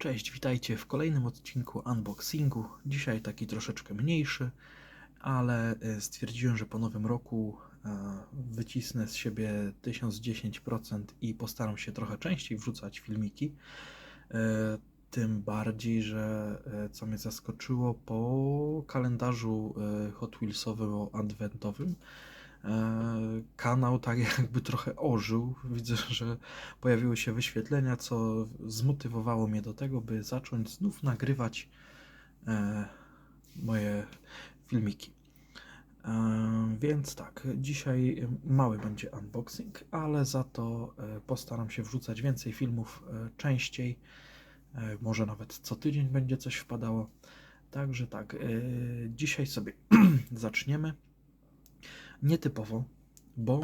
Cześć, witajcie w kolejnym odcinku unboxingu. Dzisiaj taki troszeczkę mniejszy, ale e, stwierdziłem, że po nowym roku wycisnę z siebie 1010% i postaram się trochę częściej wrzucać filmiki. E, Tym bardziej, że e, co mnie zaskoczyło, po kalendarzu Hot Wheelsowym-adwentowym e, kanał tak jakby trochę ożył. Widzę, że pojawiły się wyświetlenia, co zmotywowało mnie do tego, by zacząć znów nagrywać e, moje filmiki. E, więc tak, dzisiaj mały będzie unboxing, ale za to e, postaram się wrzucać więcej filmów e, częściej. E, może nawet co tydzień będzie coś wpadało. Także tak, e, dzisiaj sobie zaczniemy nietypowo, bo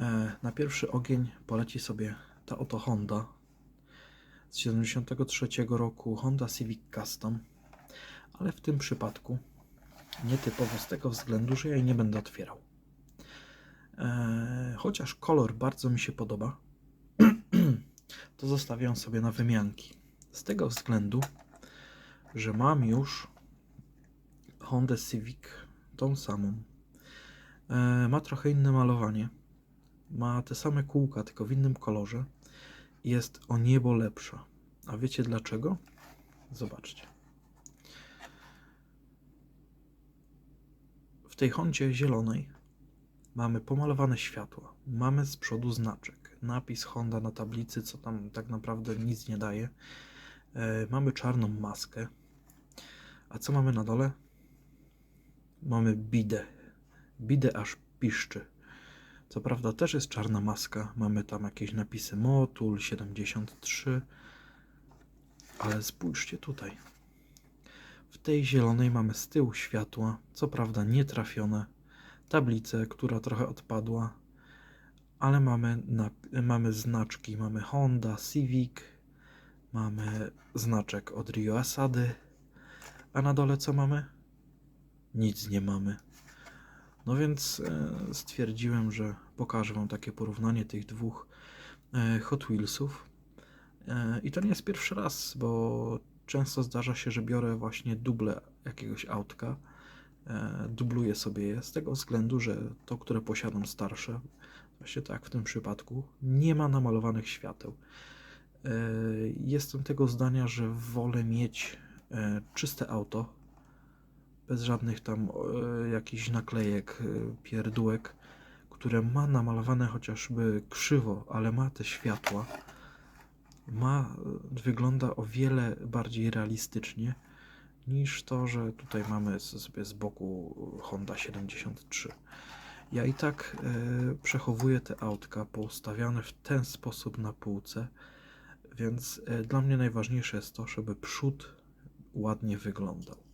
E, Na pierwszy ogień poleci sobie ta oto Honda z 73 roku Honda Civic Custom, ale w tym przypadku nietypowo z tego względu, że ja jej nie będę otwierał. E, Chociaż kolor bardzo mi się podoba, to zostawiam sobie na wymianki. Z tego względu, że mam już Honda Civic, tą samą. E, Ma trochę inne malowanie ma te same kółka, tylko w innym kolorze. Jest o niebo lepsza. A wiecie dlaczego? Zobaczcie. W tej Hondzie zielonej mamy pomalowane światła. Mamy z przodu znaczek. Napis Honda na tablicy, co tam tak naprawdę nic nie daje. E, mamy czarną maskę. A co mamy na dole? Mamy bidę. Bidę aż piszczy. Co prawda też jest czarna maska, mamy tam jakieś napisy Motul 73, ale spójrzcie tutaj. W tej zielonej mamy z tyłu światła, co prawda nietrafione, tablicę, która trochę odpadła, ale mamy, mamy znaczki, mamy Honda, Civic, mamy znaczek od Rio Asady, a na dole co mamy? Nic nie mamy. No więc e, stwierdziłem, że pokażę Wam takie porównanie tych dwóch e, Hot Wheelsów. E, I to nie jest pierwszy raz, bo często zdarza się, że biorę właśnie duble jakiegoś autka. Dubluję sobie je z tego względu, że to, które posiadam starsze, właśnie tak w tym przypadku, nie ma namalowanych świateł. Jestem tego zdania, że wolę mieć czyste auto, bez żadnych tam e, jakichś naklejek, e, pierdółek, które ma namalowane chociażby krzywo, ale ma te światła, ma, e, wygląda o wiele bardziej realistycznie niż to, że tutaj mamy sobie z boku Honda 73. Ja i tak e, przechowuję te autka poustawiane w ten sposób na półce, więc e, dla mnie najważniejsze jest to, żeby przód ładnie wyglądał.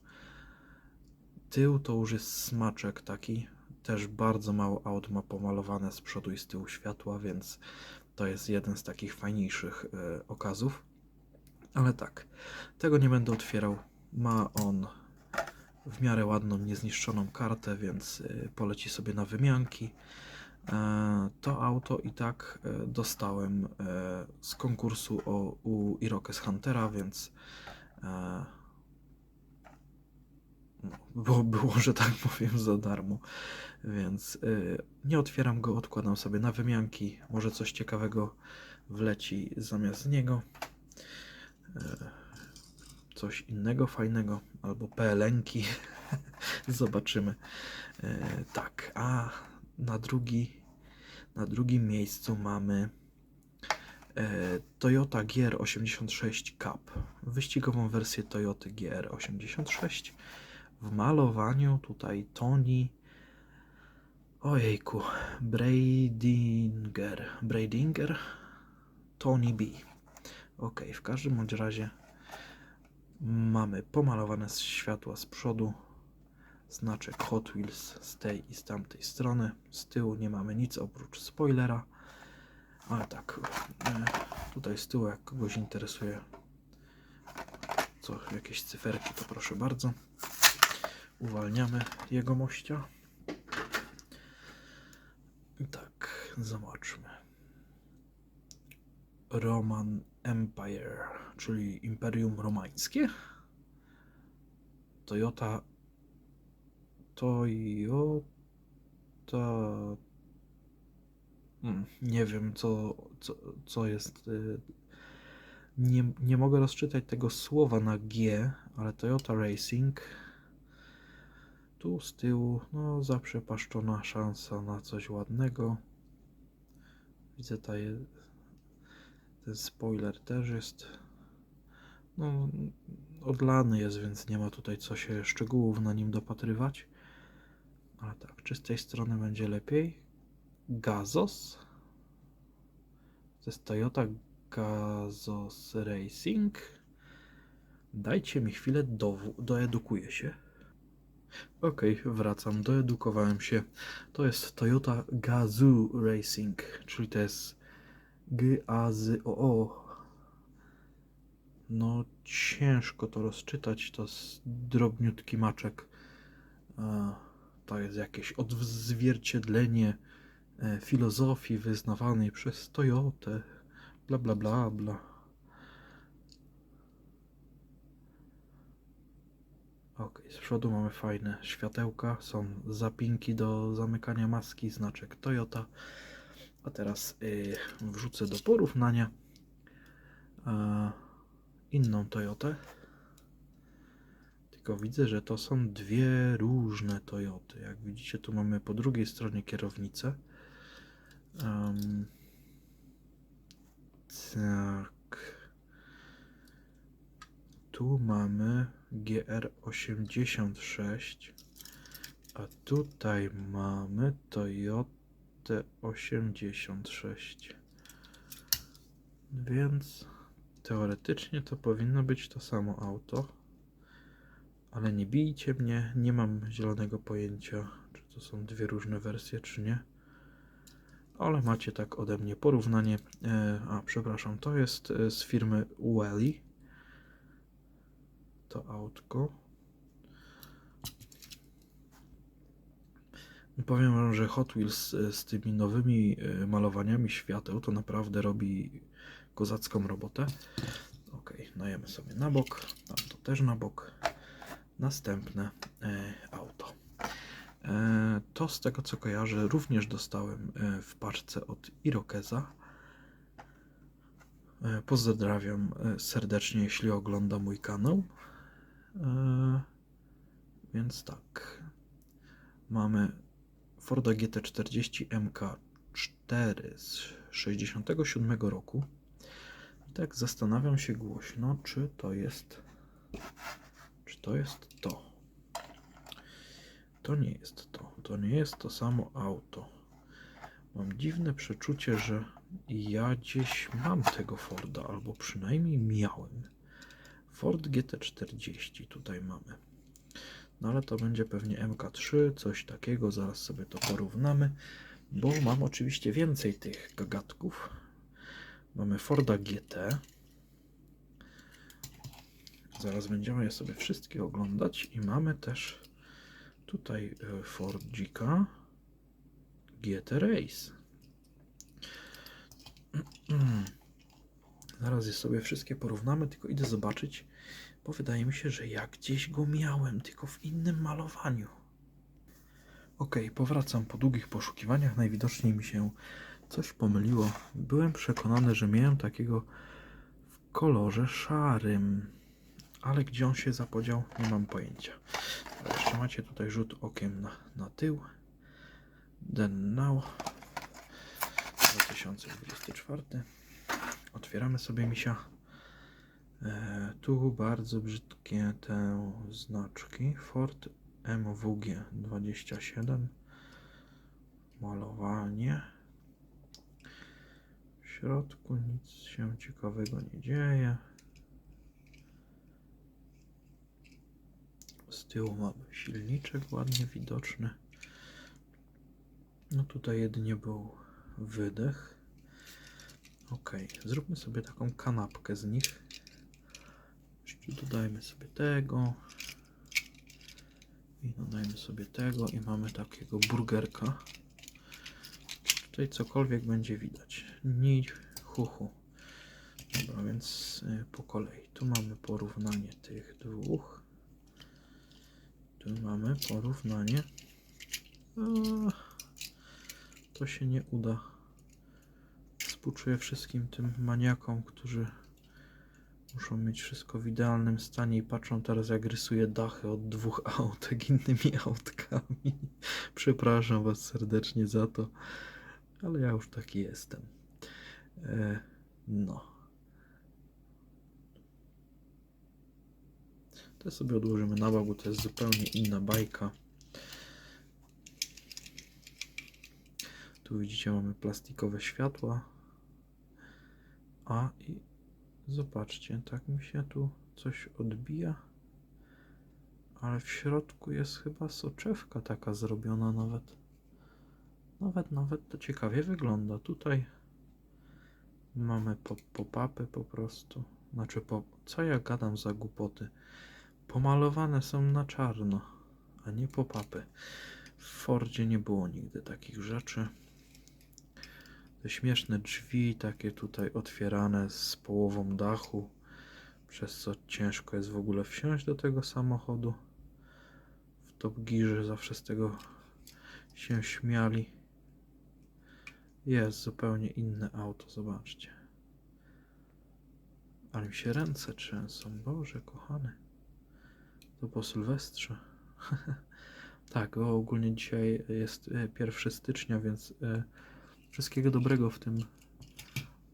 Tył to już jest smaczek taki. Też bardzo mało aut ma pomalowane z przodu i z tyłu światła, więc to jest jeden z takich fajniejszych e, okazów. Ale tak, tego nie będę otwierał. Ma on w miarę ładną, niezniszczoną kartę, więc e, poleci sobie na wymianki. E, to auto i tak e, dostałem e, z konkursu o, u Irokes Huntera, więc no, było, że tak powiem, za darmo. Więc y, nie otwieram go, odkładam sobie na wymianki. Może coś ciekawego wleci zamiast niego. Y, coś innego fajnego, albo PLN-ki. Zobaczymy. Y, tak, a na drugi, na drugim miejscu mamy e, Toyota GR86 Cup. Wyścigową wersję Toyoty GR86 w malowaniu tutaj Tony ojejku Bradinger Bradinger Tony B. Ok, w każdym bądź razie mamy pomalowane światła z przodu znaczek Hot Wheels z tej i z tamtej strony. Z tyłu nie mamy nic oprócz spoilera. Ale tak e, tutaj z tyłu jak kogoś interesuje co jakieś cyferki to proszę bardzo uwalniamy jego mościa. I tak, zobaczmy. Roman Empire, czyli Imperium Romańskie. Toyota. Toyota. Hmm, nie wiem, co, co, co jest. y, Nie, nie mogę rozczytać tego słowa na G, ale Toyota Racing. Tu z tyłu, no, zaprzepaszczona szansa na coś ładnego. Widzę tutaj ten spoiler też jest. No, odlany jest, więc nie ma tutaj co się szczegółów na nim dopatrywać. Ale tak, czy z tej strony będzie lepiej? Gazos. To jest Toyota Gazos Racing. Dajcie mi chwilę, do, doedukuję się. Okej, wracam, doedukowałem się. To jest Toyota Gazoo Racing, czyli to jest G-A-Z-O-O. No, ciężko to rozczytać, to jest drobniutki maczek. A, to jest jakieś odzwierciedlenie e, filozofii wyznawanej przez Toyotę. Bla, bla, bla, bla. Ok, z przodu mamy fajne światełka, są zapinki do zamykania maski, znaczek Toyota. A teraz y, wrzucę do porównania e, inną Toyotę. Tylko widzę, że to są dwie różne Toyoty. Jak widzicie, tu mamy po drugiej stronie kierownicę. Tak. Tu mamy GR86, a tutaj mamy Toyota 86. Więc teoretycznie to powinno być to samo auto. Ale nie bijcie mnie, nie mam zielonego pojęcia, czy to są dwie różne wersje, czy nie. Ale macie tak ode mnie porównanie. E, a, przepraszam, to jest e, z firmy Welly. To autko. Powiem wam, że Hot Wheels e, z tymi nowymi e, malowaniami świateł to naprawdę robi kozacką robotę. Ok, najemy sobie na bok, tam to też na bok. Następne e, auto. E, to z tego co kojarzę również dostałem e, w paczce od Irokeza. Pozdrawiam serdecznie, jeśli ogląda mój kanał. E, więc tak. Mamy Forda GT40 MK4 z 67 roku. I tak zastanawiam się głośno, czy to jest czy to jest to? To nie jest to. To nie jest to samo auto. Mam dziwne przeczucie, że ja gdzieś mam tego Forda, albo przynajmniej miałem. Ford GT40 tutaj mamy. No ale to będzie pewnie MK3, coś takiego. Zaraz sobie to porównamy, bo mam oczywiście więcej tych gagatków. Mamy Forda GT. Zaraz będziemy je sobie wszystkie oglądać i mamy też tutaj e, Fordzika GT Race. Zaraz je sobie wszystkie porównamy, tylko idę zobaczyć, bo wydaje mi się, że ja gdzieś go miałem, tylko w innym malowaniu. Ok, powracam po długich poszukiwaniach. Najwidoczniej mi się coś pomyliło. Byłem przekonany, że miałem takiego w kolorze szarym ale gdzie on się zapodział, nie mam pojęcia. Ale jeszcze macie tutaj rzut okiem na, na tył. Then now 2024. Otwieramy sobie misia. E, tu bardzo brzydkie te znaczki. Ford MWG 27. Malowanie. W środku nic się ciekawego nie dzieje. Z tyłu mamy silniczek ładnie widoczny. No tutaj jedynie był wydech. Ok, zróbmy sobie taką kanapkę z nich. Jeszcze dodajmy sobie tego. I dodajmy sobie tego i mamy takiego burgerka. Tutaj cokolwiek będzie widać. Ni chuchu. Dobra, więc y, po kolei. Tu mamy porównanie tych dwóch. Tu mamy porównanie. A, to się nie uda. Współczuję wszystkim tym maniakom, którzy muszą mieć wszystko w idealnym stanie i patrzą teraz jak rysuję dachy od dwóch autek innymi autkami. Przepraszam was serdecznie za to, ale ja już taki jestem. E, no. To sobie odłożymy na bok, bo to jest zupełnie inna bajka. Tu widzicie, mamy plastikowe światła. A i zobaczcie, tak mi się tu coś odbija. Ale w środku jest chyba soczewka taka zrobiona nawet. Nawet, nawet to ciekawie wygląda. Tutaj mamy po- pop-upy po prostu. Znaczy, po, co ja gadam za głupoty? Pomalowane są na czarno, a nie pop-upy. W Fordzie nie było nigdy takich rzeczy. Te śmieszne drzwi, takie tutaj otwierane z połową dachu, przez co ciężko jest w ogóle wsiąść do tego samochodu. W Top Gearze zawsze z tego się śmiali. Jest zupełnie inne auto, zobaczcie. Ale mi się ręce trzęsą, Boże kochany. To po Sylwestrze. tak, bo ogólnie dzisiaj jest e, 1 stycznia, więc e, wszystkiego dobrego w tym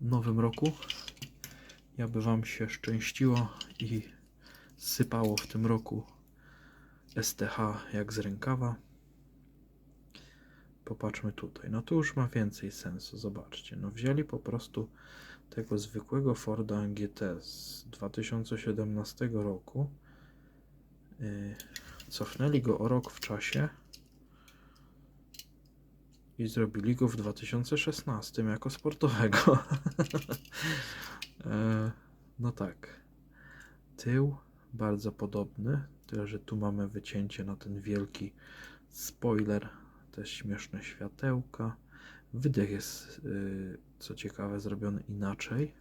nowym roku. Ja by Wam się szczęściło i sypało w tym roku STH jak z rękawa. Popatrzmy tutaj. No tu już ma więcej sensu. Zobaczcie. No wzięli po prostu tego zwykłego Forda GT z 2017 roku. Yy, cofnęli go o rok w czasie i zrobili go w 2016 jako sportowego. E, no tak. Tył bardzo podobny, tyle że tu mamy wycięcie na ten wielki spoiler, te śmieszne światełka. Wydech jest, yy, co ciekawe, zrobiony inaczej.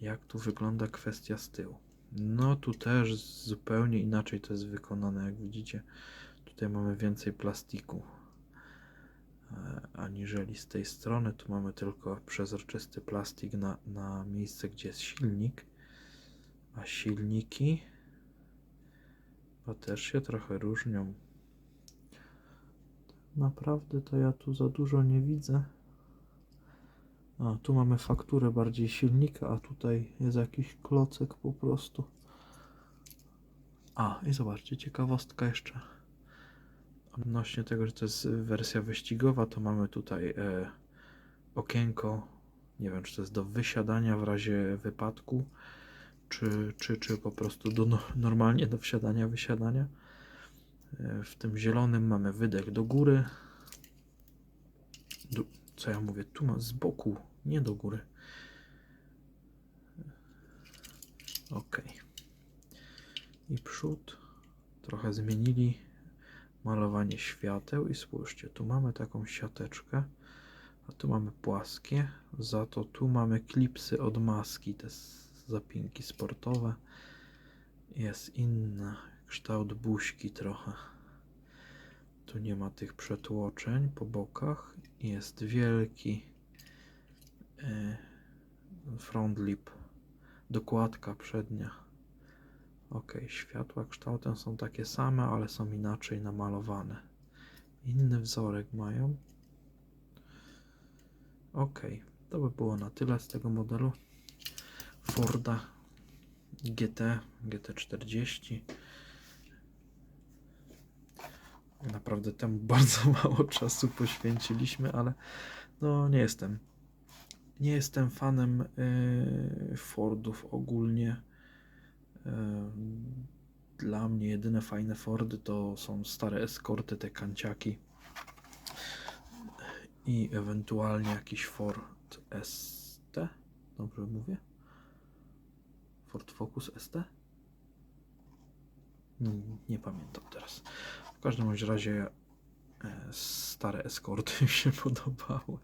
Jak tu wygląda kwestia z tyłu? No tu też zupełnie inaczej to jest wykonane, jak widzicie. Tutaj mamy więcej plastiku aniżeli z tej strony. Tu mamy tylko przezroczysty plastik na, na miejsce, gdzie jest silnik. A silniki chyba też się trochę różnią. Naprawdę to ja tu za dużo nie widzę. A, tu mamy fakturę bardziej silnika, a tutaj jest jakiś klocek po prostu. A, i zobaczcie, ciekawostka jeszcze. Odnośnie tego, że to jest wersja wyścigowa, to mamy tutaj e, okienko. Nie wiem, czy to jest do wysiadania w razie wypadku, czy, czy, czy po prostu do, no, normalnie do wsiadania, wysiadania. E, W tym zielonym mamy wydech do góry. Do, co ja mówię? Tu mam z boku, nie do góry. Ok. I przód. Trochę zmienili malowanie świateł i spójrzcie, tu mamy taką siateczkę, a tu mamy płaskie, za to tu mamy klipsy od maski, te zapinki sportowe. Jest inna, kształt buźki trochę. Tu nie ma tych przetłoczeń po bokach. Jest wielki e, front lip, dokładka przednia. Ok, światła kształtem są takie same, ale są inaczej namalowane. Inny wzorek mają. Ok, to by było na tyle z tego modelu Forda GT, GT40. Naprawdę temu bardzo mało czasu poświęciliśmy, ale no nie jestem. Nie jestem fanem yy, Fordów ogólnie. Dla mnie jedyne fajne Fordy to są stare eskorty, te kanciaki. I ewentualnie jakiś Ford ST. Dobrze mówię? Ford Focus ST? Nie, nie pamiętam teraz. W każdym razie e, stare eskorty mi się podobały.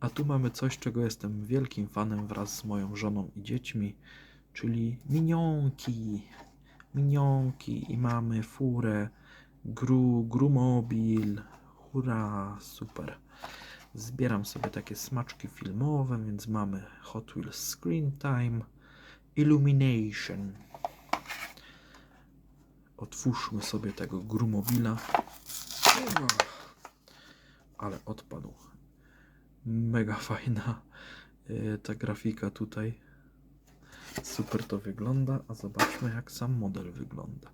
A tu mamy coś, czego jestem wielkim fanem wraz z moją żoną i dziećmi, czyli minionki. Minionki i mamy furę, gru, grumobil. Hurra, super. Zbieram sobie takie smaczki filmowe, więc mamy Hot Wheels Screen Time, Illumination. Otwórzmy sobie tego grumobila. Ale odpadł. Mega fajna y, ta grafika tutaj. Super to wygląda, a zobaczmy jak sam model wygląda.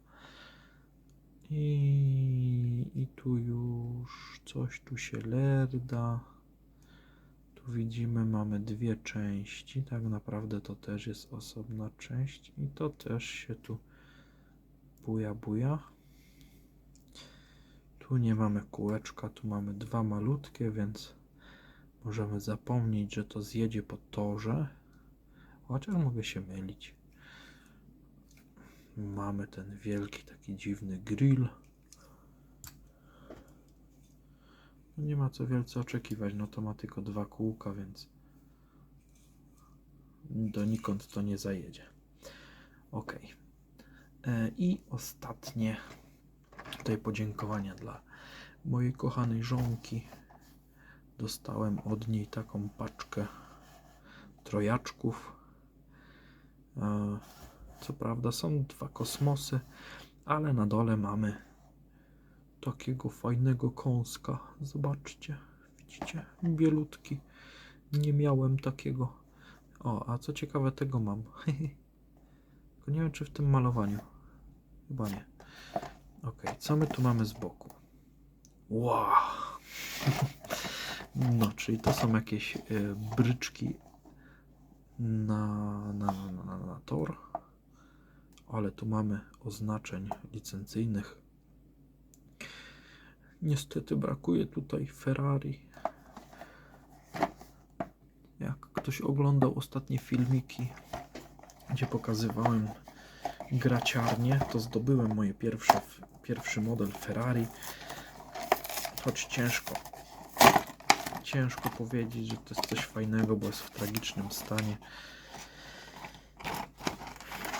I, I tu już coś tu się lerda. Tu widzimy, mamy dwie części. Tak naprawdę to też jest osobna część i to też się tu buja buja. Tu nie mamy kółeczka, tu mamy dwa malutkie, więc możemy zapomnieć, że to zjedzie po torze. Chociaż mogę się mylić. Mamy ten wielki, taki dziwny grill. No nie ma co wielce oczekiwać, no to ma tylko dwa kółka, więc donikąd to nie zajedzie. Ok. E, I ostatnie tutaj podziękowania dla mojej kochanej żonki. Dostałem od niej taką paczkę trojaczków. Co prawda są dwa kosmosy, ale na dole mamy takiego fajnego kąska. Zobaczcie, widzicie? Bielutki. Nie miałem takiego. O, a co ciekawe, tego mam. Tylko nie wiem, czy w tym malowaniu. Chyba nie. Ok, co my tu mamy z boku? Wow! No, czyli to są jakieś e, bryczki na, na, na, na, na tor, ale tu mamy oznaczeń licencyjnych. Niestety brakuje tutaj Ferrari. Jak ktoś oglądał ostatnie filmiki, gdzie pokazywałem graciarnie, to zdobyłem moje pierwsze, pierwszy model Ferrari. Choć ciężko, ciężko powiedzieć, że to jest coś fajnego, bo jest w tragicznym stanie.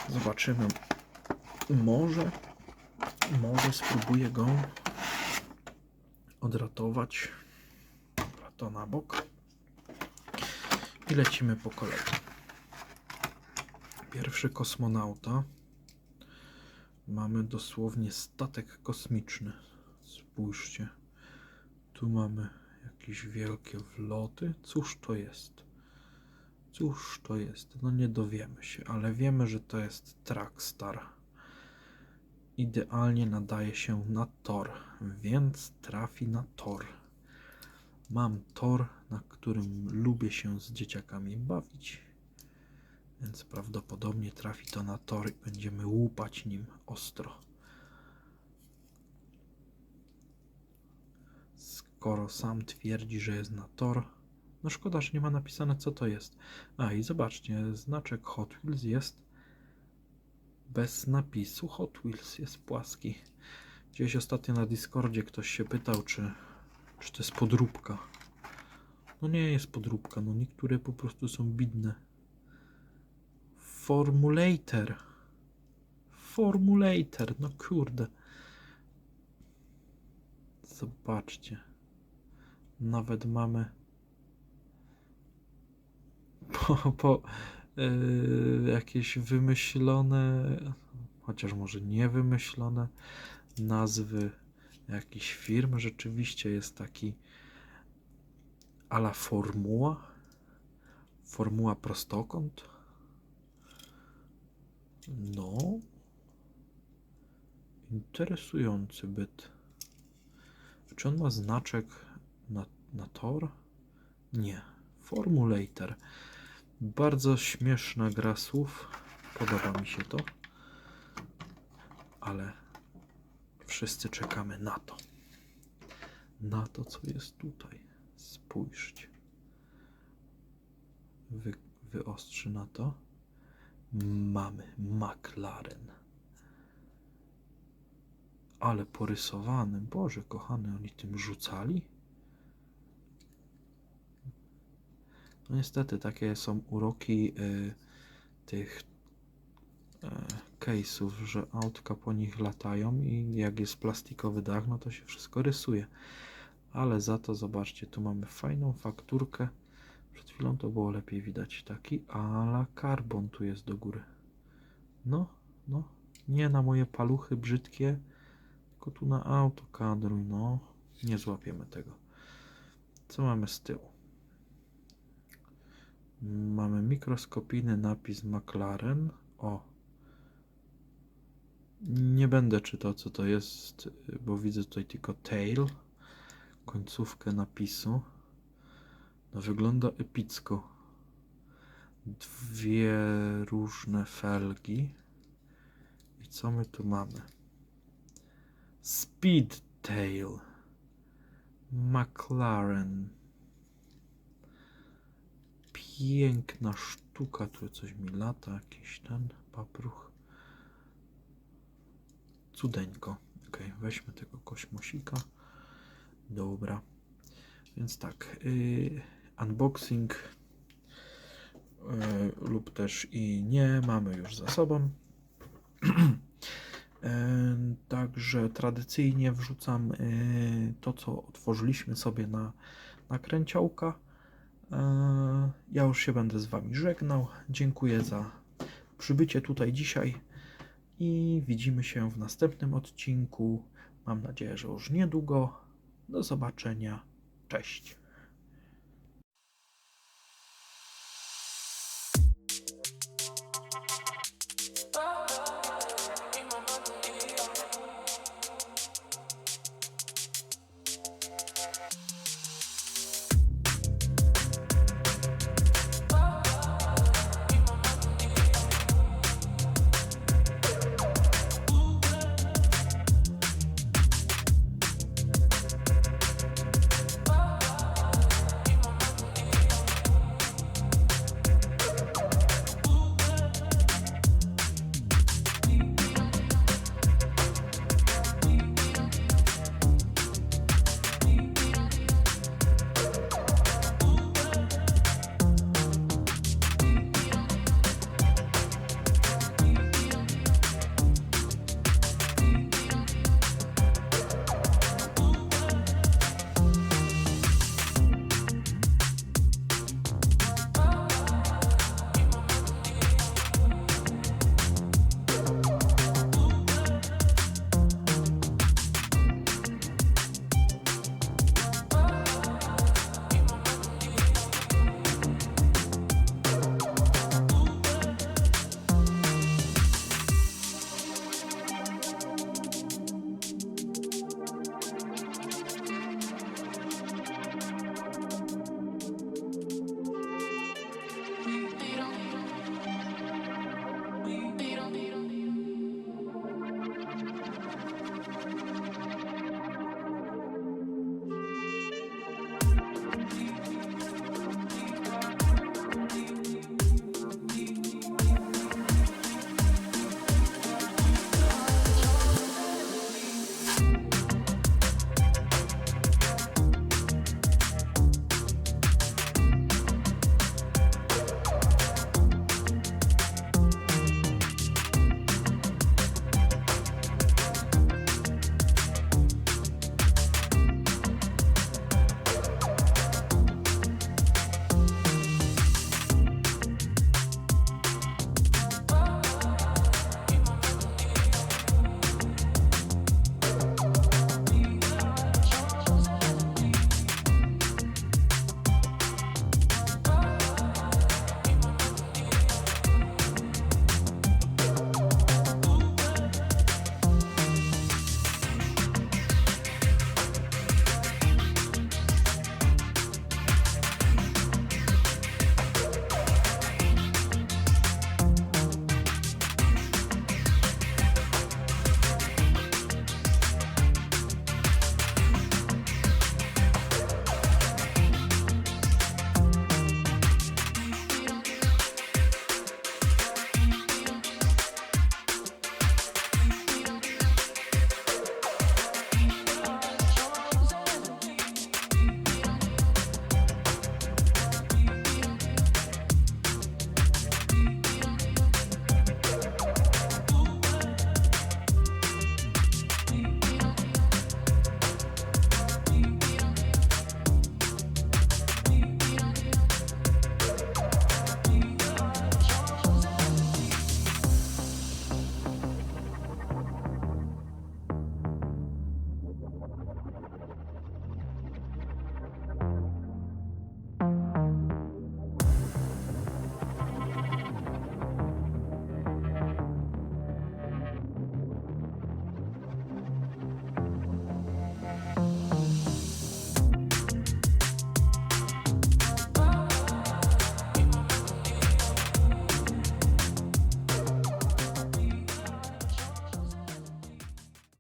Zobaczymy. Może, może spróbuję go odratować. Dobra, to na bok. I lecimy po kolei. Pierwszy kosmonauta. Mamy dosłownie statek kosmiczny. Spójrzcie. Tu mamy jakieś wielkie wloty. Cóż to jest? Cóż to jest? No nie dowiemy się, ale wiemy, że to jest Trackstar. Idealnie nadaje się na tor, więc trafi na tor. Mam tor, na którym lubię się z dzieciakami bawić, więc prawdopodobnie trafi to na tor i będziemy łupać nim ostro. Skoro sam twierdzi, że jest na tor, no szkoda, że nie ma napisane co to jest. A i zobaczcie, znaczek Hot Wheels jest bez napisu Hot Wheels, jest płaski. Gdzieś ostatnio na Discordzie ktoś się pytał, czy, czy to jest podróbka. No nie jest podróbka, no niektóre po prostu są bidne. Formulator. Formulator, no kurde. Zobaczcie. Nawet mamy po, po yy, jakieś wymyślone, chociaż może nie wymyślone nazwy jakichś firm. Rzeczywiście jest taki ala formuła. Formuła prostokąt. No. Interesujący byt. Czy on ma znaczek na, na tor? Nie. Formulator. Bardzo śmieszna gra słów. Podoba mi się to. Ale wszyscy czekamy na to. Na to, co jest tutaj. Spójrzcie. Wy, wyostrzy na to. Mamy McLaren. Ale porysowany. Boże, kochany, oni tym rzucali? No niestety takie są uroki y, tych y, case'ów, że autka po nich latają i jak jest plastikowy dach, no to się wszystko rysuje. Ale za to zobaczcie, tu mamy fajną fakturkę. Przed chwilą to było lepiej widać. Taki ala karbon tu jest do góry. No, no. Nie na moje paluchy brzydkie, tylko tu na auto kadruj, no. Nie złapiemy tego. Co mamy z tyłu? Mamy mikroskopijny napis McLaren. O. Nie będę czytał, co to jest, bo widzę tutaj tylko tail, końcówkę napisu. No, wygląda epicko. Dwie różne felgi. I co my tu mamy? Speedtail. McLaren. Piękna sztuka. Tu coś mi lata, jakiś ten papruch. Cudeńko. Ok, weźmy tego kośmosika. Dobra. Więc tak. Yy, unboxing yy, lub też i nie mamy już za sobą. Yy, Także tradycyjnie wrzucam yy, to, co otworzyliśmy sobie na nakręciołka. Yy, Ja już się będę z Wami żegnał. Dziękuję za przybycie tutaj dzisiaj i widzimy się w następnym odcinku. Mam nadzieję, że już niedługo. Do zobaczenia. Cześć.